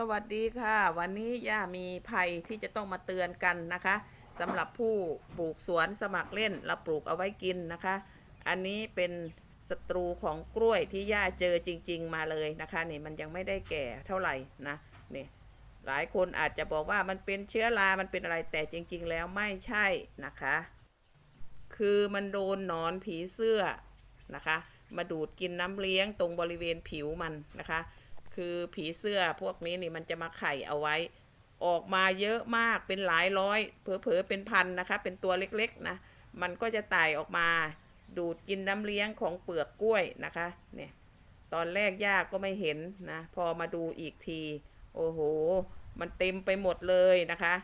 สวัสดีค่ะ วันนี้ย่ามีภัยที่จะต้องมาเตือนกันนะคะสำหรับผู้ปลูกสวนสมัครเล่นและปลูกเอาไว้กินนะคะ อันนี้เป็นศัตรูของกล้วยที่ย่าเจอจริง ๆ มาเลยนะคะนี่มันยังไม่ได้แก่เท่าไหร่นะนี่หลายคนอาจจะบอกว่ามันเป็นเชื้อรา มันเป็นอะไรแต่จริง ๆ แล้วไม่ใช่นะคะ คือมันโดนหนอนผีเสื้อนะคะ มาดูดกินน้ำเลี้ยงตรงบริเวณผิวมันนะคะ คือผีเสื้อพวกนี้นี่มันจะมาไข่เอาไว้ ออกมาเยอะมากเป็นหลายร้อยเผลอๆเป็นพันนะคะ เป็นตัวเล็กๆนะมันก็จะไต่ออกมา ดูดกินน้ำเลี้ยงของเปลือกกล้วยนะคะเนี่ยตอนแรกย่าก็ไม่เห็นนะพอมาดูอีกที โอ้โห มันเต็มไปหมดเลยนะคะ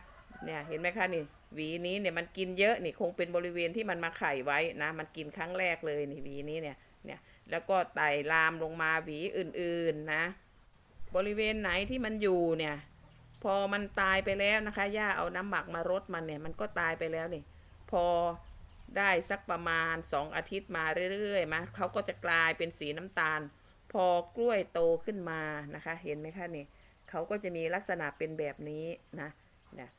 เนี่ยเห็นไหมคะนี่หวีนี้เนี่ยมันกินเยอะนี่คงเป็นบริเวณที่มันมาไข่ไว้นะมันกินครั้งแรกเลยนี่หวีนี้เนี่ยเนี่ยแล้วก็ไต่ลามลงมาหวีอื่นๆนะ บริเวณไหนที่มันอยู่เนี่ย พอมันตายไปแล้วนะคะย่าเอาน้ำหมักมารดมันเนี่ยมันก็ตายไปแล้วนี่ พอได้สักประมาณสองอาทิตย์มาเรื่อยๆมาเขาก็จะกลายเป็นสีน้ำตาล พอกล้วยโตขึ้นมานะคะ เห็นไหมคะนี่เขาก็จะมีลักษณะเป็นแบบนี้นะเนี่ย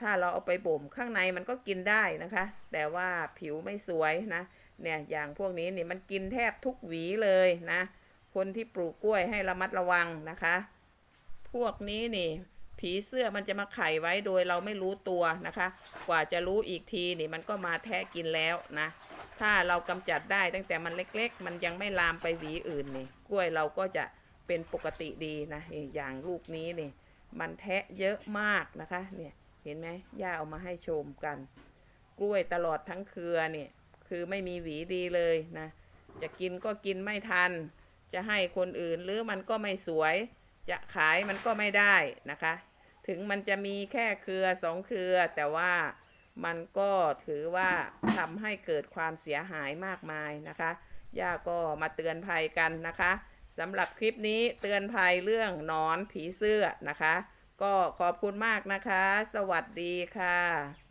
ถ้าเราเอาไปบ่มข้างในมันก็กินได้นะคะ แต่ว่าผิวไม่สวยนะเนี่ยอย่างพวกนี้นี่มันกินแทบทุกหวีเลยนะ คนที่ปลูกกล้วยให้ระมัดระวังนะคะ พวกนี้นี่ผีเสื้อมันจะมาไข่ไว้โดยเราไม่รู้ตัวนะคะ กว่าจะรู้อีกทีนี่มันก็มาแทะกินแล้วนะ ถ้าเรากำจัดได้ตั้งแต่มันเล็ก ๆ มันยังไม่ลามไปหวีอื่นนี่ กล้วยเราก็จะเป็นปกติดีนะอย่างลูกนี้นี่ มันแทะเยอะมากนะคะเนี่ยเห็นไหมย่าเอามาให้ชมกัน กล้วยตลอดทั้งเครือเนี่ยคือไม่มีหวีดีเลยนะ จะกินก็กินไม่ทัน จะให้คนอื่นหรือมันก็ไม่สวย จะขายมันก็ไม่ได้นะคะ ถึงมันจะมีแค่เครือสองเครือ แต่ว่ามันก็ถือว่าทำให้เกิดความเสียหายมากมายนะคะย่าก็มาเตือนภัยกันนะคะสำหรับคลิปนี้เตือนภัยเรื่องนอนผีเสื้อนะคะ ก็ขอบคุณมากนะคะ สวัสดีค่ะ